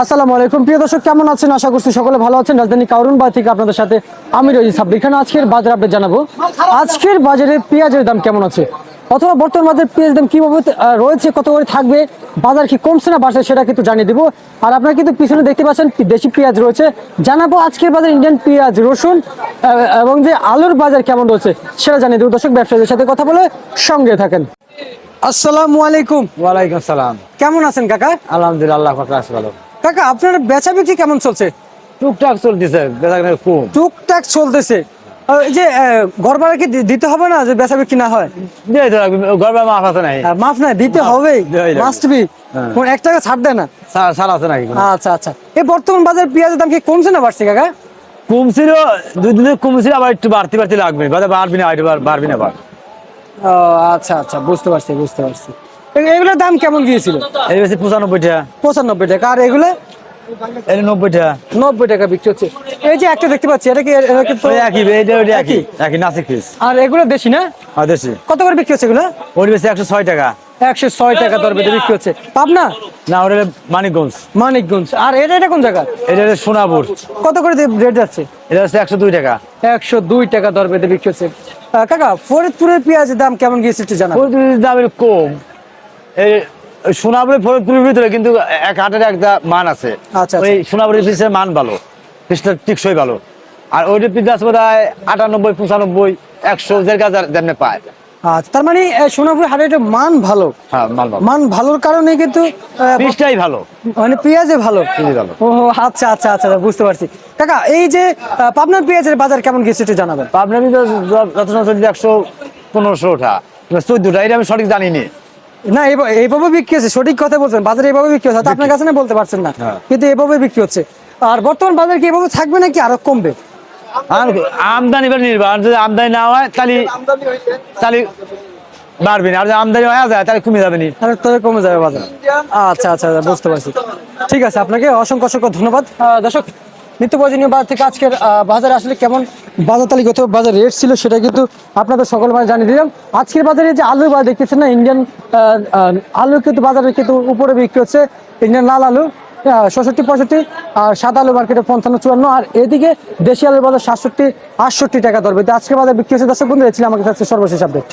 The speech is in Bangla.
আসসালামু আলাইকুম। প্রিয় দর্শক কেমন আছেন? আশা করছি সকলে ভালো আছেন। রাজধানী কারুনবাগ থেকে আপনাদের সাথে আমি রয়েছি সাব্বির খান। আজকের বাজার আপডেট জানাব। আজকের বাজারে পেঁয়াজের দাম কেমন আছে? অথবা বর্তমান বাজারে পেঁয়াজ দাম কীভাবে রয়েছে কত করে থাকবে বাজার কি কমছে না বাড়ছে সেটা কিন্তু জানিয়ে দিব। আর আপনারা কিন্তু পিছনে দেখতে পাচ্ছেন দেশি পেঁয়াজ রয়েছে। জানাব আজকের বাজার ইন্ডিয়ান পেঁয়াজ রসুন এবং যে আলুর বাজার কেমন রয়েছে সেটা জানিয়ে দেবো। দর্শক ব্যবসায়ীদের সাথে কথা বলে সঙ্গে থাকেন। আসসালামু আলাইকুম। ওয়ালাইকুম সালাম কেমন আছেন কাকা? আলহামদুলিল্লাহ আল্লাহ ভালো। কাকা আপনার বেচা বিক্রি কেমন চলছে? টুকটাক চলতেছে বেচা কেনা কম টুকটাক চলতেছে। যে ঘর ভাড়া কি দিতে হবে না যে বেচা বিক্রি না হয়? তো মাফ আছে নাই মাফ না দিতে লাগবে। মাস্ট বি হ্যাঁ। এক টাকা ছাড় দেয় না। সার আছে নাকি আচ্ছা আচ্ছা। এই বর্তমান বাজার পেঁয়াজের দাম কি কমছে না বাড়ছে কাকা? কমছিল দুই দিনে কমছিল আবার একটু বাড়তি বাড়তি লাগবে। বাড়বি না বাড়বি না ও, আচ্ছা আচ্ছা বুঝতে পারছি বুঝতে পারছি। এগুলোর দাম কেমন গিয়েছিল? এই বেশি পঁচানব্বই টাকা। পঁচানব্বই টাকা। আর এগুলো? নব্বই টাকা। নব্বই টাকা বিক্রি হচ্ছে। এই যে একটা দেখতে পাচ্ছি এটা কি এটা কি একই এইটা ওইটা একই। একই? নাসিক পিস আর এগুলো দেশি না? আর দেশি। কত করে বিক্রি হচ্ছে এগুলো? ওর বেশি একশো ছয় টাকা। একশো ছয় টাকা দর বেঁধে বিক্রি হচ্ছে। পাবনা? না ওটা মানিকগঞ্জ। মানিকগঞ্জ। আর এটা এটা কোন জায়গা? এটা সোনাপুর। কত করে রেট যাচ্ছে? এটা হচ্ছে একশো দুই টাকা। একশো দুই টাকা দর বেঁধে বিক্রি হচ্ছে। কাকা ফরিদপুরের পেঁয়াজের দাম কেমন গিয়েছে একটু জানা ফরিদপুরের দাম কম। ওই সোনাপুরের ফরিদপুরের ভিতরে কিন্তু এক হাটের একটা মান আছে। আচ্ছা, ওই সোনাপুরের পিসের মান ভালো। পিসটা টিকসই ভালো। আর ওইটা পিস আছে বোধ হয় আটানব্বই পঁচানব্বই একশো দেড় হাজার যেমনি পায়। আচ্ছা তার মানে সোনাপুর হাটের একটা মান ভালো। হ্যাঁ মান ভালোর কারণে কিন্তু পিসটাই ভালো। মানে পেঁয়াজে ভালো। ভালো। ও আচ্ছা আচ্ছা আচ্ছা বুঝতে পারছি। কাকা এই যে পাবনার পেঁয়াজের বাজার কেমন গিয়েছে একটু জানাবেন? পাবনা যত একশো পনেরোশো ওঠা চোদ্দটা এটা আমি সঠিক জানি নি এইভাবে বিক্রি হচ্ছে সঠিক কথা বলছেন বাজারে এইভাবে বিক্রি হচ্ছে আপনার কাছে না বলতে পারছেন না হ্যাঁ। কিন্তু এভাবে বিক্রি হচ্ছে। আর বর্তমান বাজার কি এভাবে থাকবে নাকি আরও কমবে? আর আমদানি এবার নির্ভর যদি আমদানি না হয় তাহলে তাহলে বাড়বে না আর যদি আমদানি হয়ে যায় তাহলে কমে যাবে নি। তাহলে তবে কমে যাবে বাজার। আচ্ছা আচ্ছা আচ্ছা, বুঝতে পারছি। ঠিক আছে আপনাকে অসংখ্য অসংখ্য ধন্যবাদ। আহ, দর্শক নিত্য প্রয়োজনীয় বাজার থেকে আজকের বাজারে আসলে কেমন বাজার তালিকা অথবা বাজার রেট ছিল সেটা কিন্তু আপনাদের সকল মানে জানিয়ে দিলাম। আজকের বাজারে যে আলু বাজার দেখতেছেন না ইন্ডিয়ান আলু কিন্তু বাজারে কিন্তু উপরে বিক্রি হচ্ছে। ইন্ডিয়ান লাল আলু ষষট্টি, পঁয়ষট্টি আর সাদা আলু মার্কেটে পঞ্চান্ন, চুয়ান্ন আর এদিকে দেশি আলুর বাজার সাতষট্টি, আটষট্টি টাকা দরবে আজকের বাজার বিক্রি হচ্ছে। দর্শক বন্ধু, এই আমাকে সর্বশেষ আপডেট